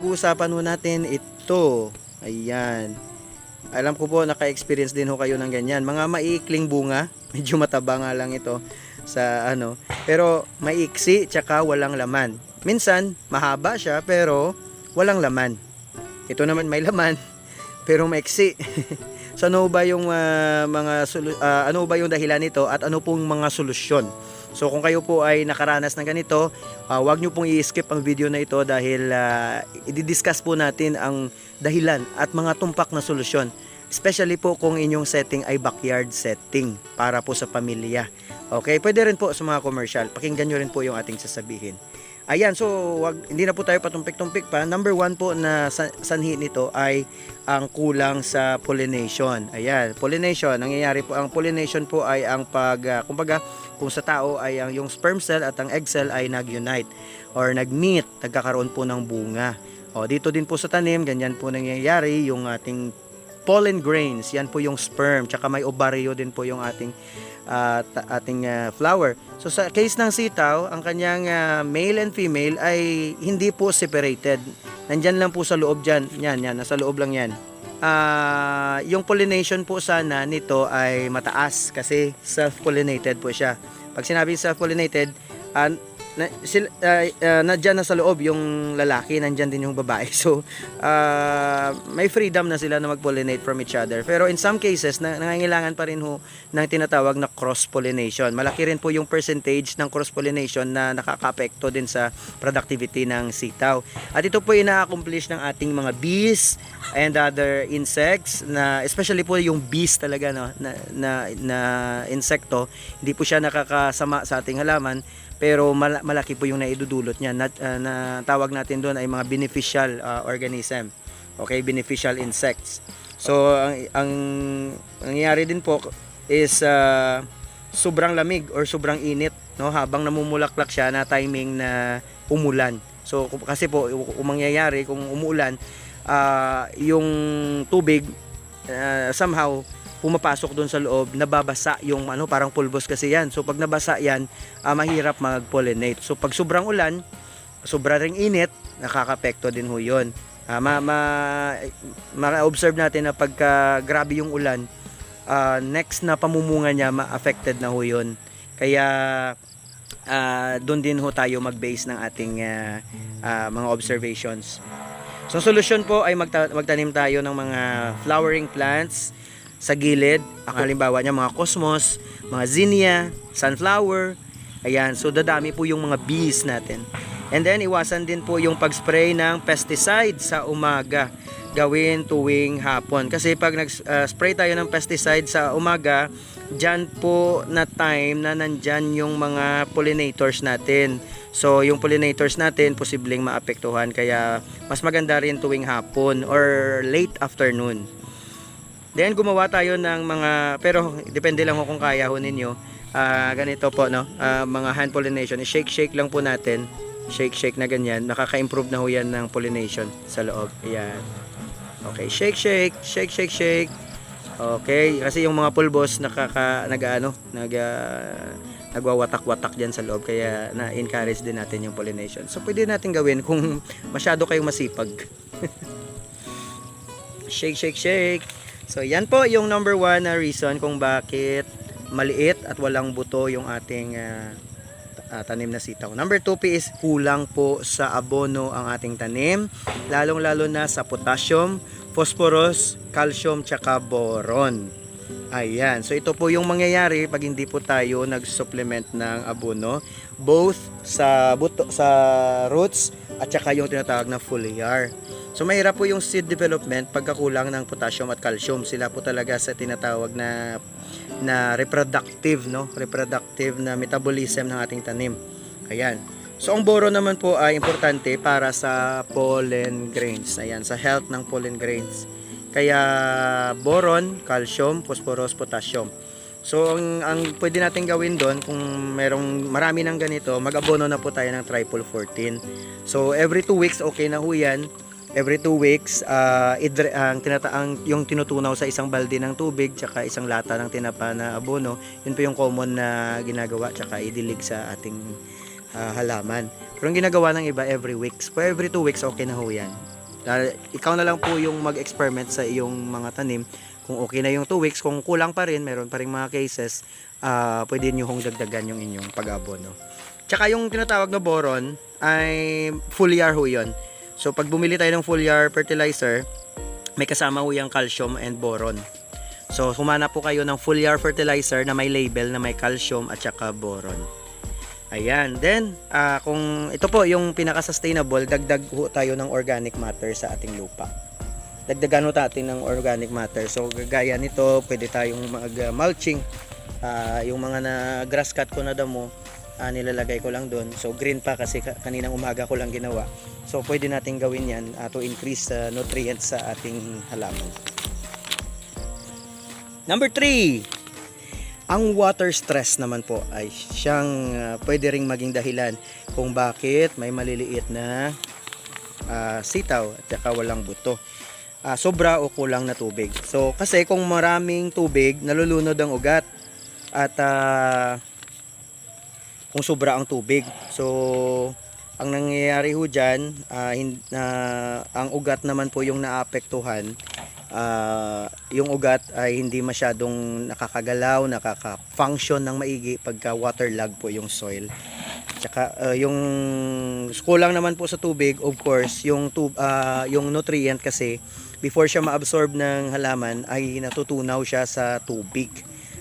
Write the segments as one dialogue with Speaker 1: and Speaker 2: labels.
Speaker 1: Usapan ho natin ito. Ayan. Alam ko po naka-experience din ho kayo ng ganyan. Mga maiikling bunga, medyo mataba nga lang ito sa ano. Pero maiksi tsaka walang laman. Minsan mahaba siya pero walang laman. Ito naman may laman pero maiksi. so ano ba yung ah, mga ah, ano ba yung dahilan nito at ano pong mga solusyon? So kung kayo po ay nakaranas ng ganito, ah, wag niyo pong i-skip ang video na ito dahil ah, i-discuss po natin ang dahilan at mga tumpak na solusyon. Especially po kung inyong setting ay backyard setting para po sa pamilya. Okay, pwede rin po sa mga commercial. Pakinggan nyo rin po yung ating sasabihin. Ayan, so wag, hindi na po tayo patumpik-tumpik pa. Number one po na sa- sanhi nito ay ang kulang sa pollination. Ayan, pollination. Nangyayari po, ang pollination po ay ang pag, ah, kumbaga, kung sa tao ay ang yung sperm cell at ang egg cell ay nag-unite or nag-meet, nagkakaroon po ng bunga. O, dito din po sa tanim, ganyan po nangyayari yung ating pollen grains. Yan po yung sperm. Tsaka may ovaryo din po yung ating ta- ating ah, flower. So sa case ng sitaw, ang kanyang ah, male and female ay hindi po separated. Nandyan lang po sa loob dyan. Yan, yan. Nasa loob lang yan. Ah, yung pollination po sana nito ay mataas kasi self-pollinated po siya. Pag sinabing self-pollinated, ah, na, sil, ah, ah, nandyan na sa loob yung lalaki, nandyan din yung babae. So, ah, may freedom na sila na mag-pollinate from each other. Pero in some cases, na, nangangailangan pa rin ho ng tinatawag na cross-pollination. Malaki rin po yung percentage ng cross-pollination na nakaka-apekto din sa productivity ng sitaw. At ito po ina-accomplish ng ating mga bees and other insects na especially po yung bees talaga no na na, na insekto hindi po siya nakakasama sa ating halaman pero mal- malaki po yung naidudulot niya. Na, ah, na tawag natin doon ay mga beneficial ah, organism. Okay beneficial insects. So ang ang nangyayari din po is ah, sobrang lamig or sobrang init no? Habang namumulaklak siya na timing na umulan. So kasi po kung mangyayari kung umuulan ah, yung tubig ah, somehow pumapasok doon sa loob, nababasa yung ano, parang pulbos kasi yan. So pag nabasa yan, ah, mahirap mag-pollinate. So pag sobrang ulan, sobra ring init, nakakapekto din ho yun. Ah, ma, ma, ma-observe natin na pagka grabe yung ulan, ah, next na pamumunga niya, ma-affected na ho yun. Kaya ah, doon din ho tayo mag-base ng ating ah, ah, mga observations. So solusyon po ay magta- magtanim tayo ng mga flowering plants sa gilid. Ang halimbawa niya mga cosmos, mga zinnia, sunflower. Ayan, so dadami po yung mga bees natin. And then iwasan din po yung pag-spray ng pesticide sa umaga. Gawin tuwing hapon. Kasi pag nag-spray tayo ng pesticide sa umaga, dyan po na time na nandyan yung mga pollinators natin. So, yung pollinators natin, posibleng maapektuhan. Kaya, mas maganda rin tuwing hapon or late afternoon. Then, gumawa tayo ng mga, pero depende lang kung kaya ho ninyo. Ah, ganito po, no? Ah, mga hand pollination. Shake-shake lang po natin. Shake-shake na ganyan. Nakaka-improve na ho yan ng pollination sa loob. Ayan. Okay, shake-shake. Shake-shake, shake. Okay, kasi yung mga pulbos nakaka nag-ano, nag ah, nagwawatak-watak diyan sa loob kaya na-encourage din natin yung pollination. So pwede natin gawin kung masyado kayong masipag. shake, shake, shake. So yan po yung number one na reason kung bakit maliit at walang buto yung ating ah, ah, tanim na sitaw. Number 2 p is kulang po sa abono ang ating tanim, lalong-lalo na sa potassium, phosphorus, calcium, tsaka boron. Ayan. So ito po yung mangyayari pag hindi po tayo nag-supplement ng abono both sa buto sa roots at saka yung tinatawag na foliar. So mahirap po yung seed development pagkakulang ng potassium at calcium. Sila po talaga sa tinatawag na na reproductive no, reproductive na metabolism ng ating tanim. Ayan. So ang boron naman po ay importante para sa pollen grains. Ayan, sa health ng pollen grains. Kaya boron, calcium, phosphorus, potassium. So ang, ang pwede natin gawin doon kung merong marami ng ganito, mag-abono na po tayo ng triple 14. So every 2 weeks okay na ho yan. Every 2 weeks, ah, idre, ang tinata ang yung tinutunaw sa isang balde ng tubig tsaka isang lata ng tinapa na abono, yun po yung common na ginagawa tsaka idilig sa ating ah, halaman. Pero ang ginagawa ng iba every weeks. For every 2 weeks okay na ho yan. Ah, ikaw na lang po yung mag-experiment sa iyong mga tanim. Kung okay na yung 2 weeks, kung kulang pa rin, meron pa rin mga cases, ah pwede nyo hong dagdagan yung inyong pag-abono. Tsaka yung tinatawag na boron ay foliar ho yun. So pag bumili tayo ng foliar fertilizer, may kasama ho yung calcium and boron. So humana po kayo ng foliar fertilizer na may label na may calcium at saka boron. Ayan. Then, ah, kung ito po yung pinaka-sustainable, dagdag ho tayo ng organic matter sa ating lupa. Dagdagan ho natin ng organic matter. So, gaya nito, pwede tayong mag-mulching. Ah, yung mga na grass cut ko na damo, ah, nilalagay ko lang doon. So, green pa kasi ka- kaninang umaga ko lang ginawa. So, pwede natin gawin yan ah, to increase ah, nutrients sa ating halaman. Number 3, ang water stress naman po ay siyang ah, pwede ring maging dahilan kung bakit may maliliit na ah, sitaw at saka walang buto. Ah, sobra o kulang na tubig. So kasi kung maraming tubig, nalulunod ang ugat at ah, kung sobra ang tubig. So ang nangyayari ho dyan, ah, hin- na- ang ugat naman po yung naapektuhan Ah, yung ugat ay hindi masyadong nakakagalaw, nakaka-function ng maigi pagka waterlog po yung soil. Tsaka ah, yung kulang naman po sa tubig, of course, yung tub ah, yung nutrient kasi before siya ma-absorb ng halaman ay natutunaw siya sa tubig.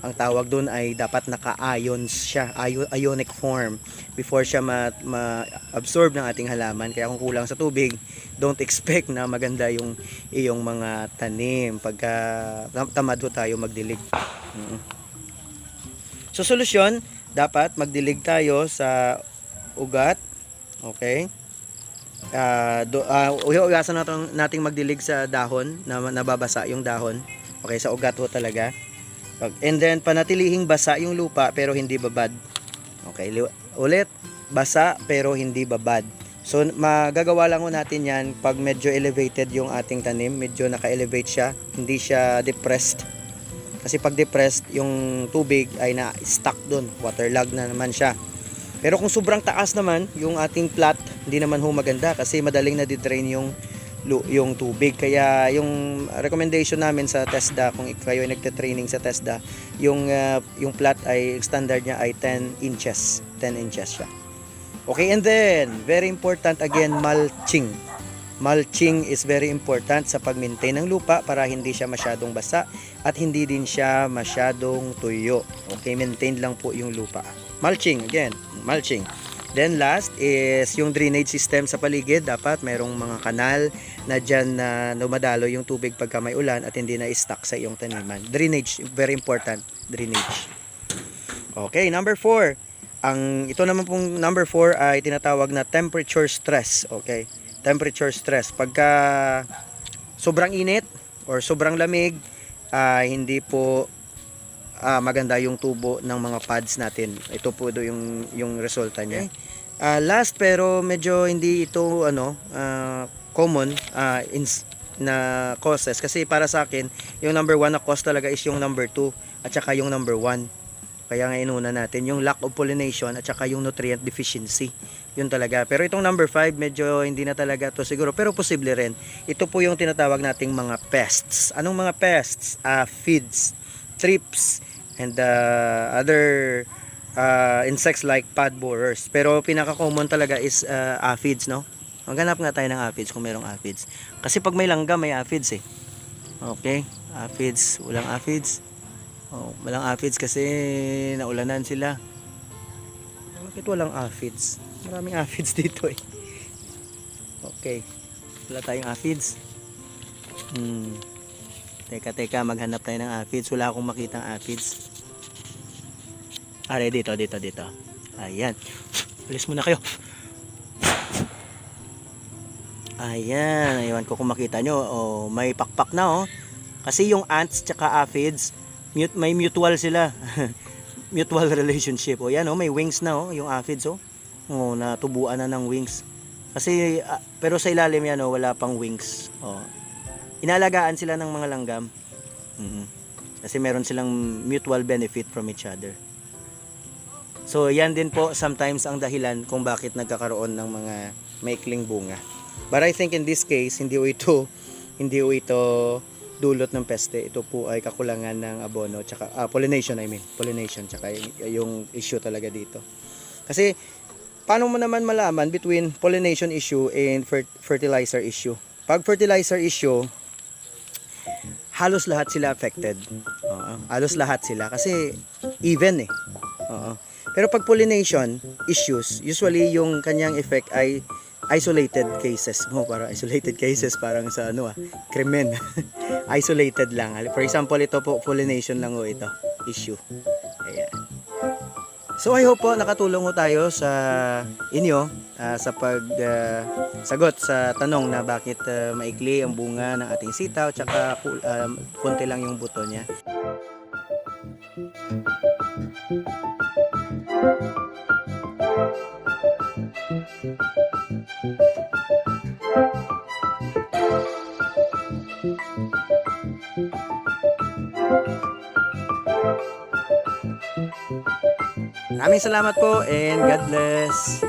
Speaker 1: Ang tawag doon ay dapat naka-ions siya, io- ionic form before siya ma- ma-absorb ng ating halaman. Kaya kung kulang sa tubig, don't expect na maganda yung iyong mga tanim pagka tam- tamad tayo magdilig. So solusyon, dapat magdilig tayo sa ugat. Okay? Ah, do, uh, uyasan natin nating magdilig sa dahon na nababasa yung dahon. Okay, sa ugat ho talaga. And then panatilihing basa yung lupa pero hindi babad. Okay, li- ulit basa pero hindi babad. So magagawa lang natin 'yan pag medyo elevated yung ating tanim, medyo naka-elevate siya, hindi siya depressed. Kasi pag depressed, yung tubig ay na-stuck doon, waterlogged na naman siya. Pero kung sobrang taas naman, yung ating plat, hindi naman ho maganda kasi madaling na drain yung yung tubig. Kaya yung recommendation namin sa TESDA, kung kayo ay nagte-training sa TESDA, yung, ah, yung plat ay standard niya ay 10 inches. 10 inches siya. Okay, and then, very important again, mulching. Mulching is very important sa pag-maintain ng lupa para hindi siya masyadong basa at hindi din siya masyadong tuyo. Okay, maintain lang po yung lupa. Mulching, again, mulching. Then last is yung drainage system sa paligid. Dapat merong mga kanal na dyan na dumadalo yung tubig pagka may ulan at hindi na stuck sa iyong taniman. Drainage, very important. Drainage. Okay, number 4. Ang ito naman pong number 4 ay tinatawag na temperature stress. Okay? Temperature stress. Pagka sobrang init or sobrang lamig, ah, hindi po ah, maganda yung tubo ng mga pads natin. Ito po do yung yung resulta niya. Ah, last pero medyo hindi ito ano ah, common ah, ins- na causes kasi para sa akin yung number one na cause talaga is yung number 2 at saka yung number 1 kaya nga inuna natin yung lack of pollination at saka yung nutrient deficiency. Yun talaga. Pero itong number 5 medyo hindi na talaga to siguro pero posible rin. Ito po yung tinatawag nating mga pests. Anong mga pests? Ah, feeds, trips, and uh, other uh, insects like pod borers. Pero pinaka-common talaga is uh, aphids, no? Maghanap nga tayo ng aphids kung merong aphids. Kasi pag may langga, may aphids eh. Okay, aphids, walang aphids. Oh, walang aphids kasi naulanan sila. Bakit walang aphids? Maraming aphids dito eh. Okay. Wala tayong aphids. Hmm. Teka, teka, maghanap tayo ng aphids. Wala akong makitang aphids. Are, dito, dito, dito. Ayan. Alis muna kayo. Ayan. Ewan ko kung makita nyo. Oh, may pakpak na oh. Kasi yung ants tsaka aphids, mut may mutual sila. mutual relationship. O yan oh, may wings na oh, yung aphids oh. Oh, natubuan na ng wings. Kasi ah, pero sa ilalim yan oh, wala pang wings. Oh. Inalagaan sila ng mga langgam. Mhm. Kasi meron silang mutual benefit from each other. So yan din po sometimes ang dahilan kung bakit nagkakaroon ng mga maikling bunga. But I think in this case, hindi ho ito, hindi ho ito dulot ng peste. Ito po ay kakulangan ng abono, tsaka, ah, pollination I mean, pollination, tsaka yung issue talaga dito. Kasi, paano mo naman malaman between pollination issue and fer- fertilizer issue? Pag fertilizer issue, halos lahat sila affected. Oo, halos lahat sila kasi even eh. Oo. Pero pag pollination issues, usually yung kanyang effect ay isolated cases. Mo para isolated cases parang sa ano ah krimen. Isolated lang. For example ito po pollination lang ho ito issue. Ayan. So I hope po nakatulong ho tayo sa inyo ah, sa pag ah, sagot sa tanong na bakit ah, maikli ang bunga ng ating sitaw tsaka ah, konti lang yung buto niya Maraming salamat po and God bless.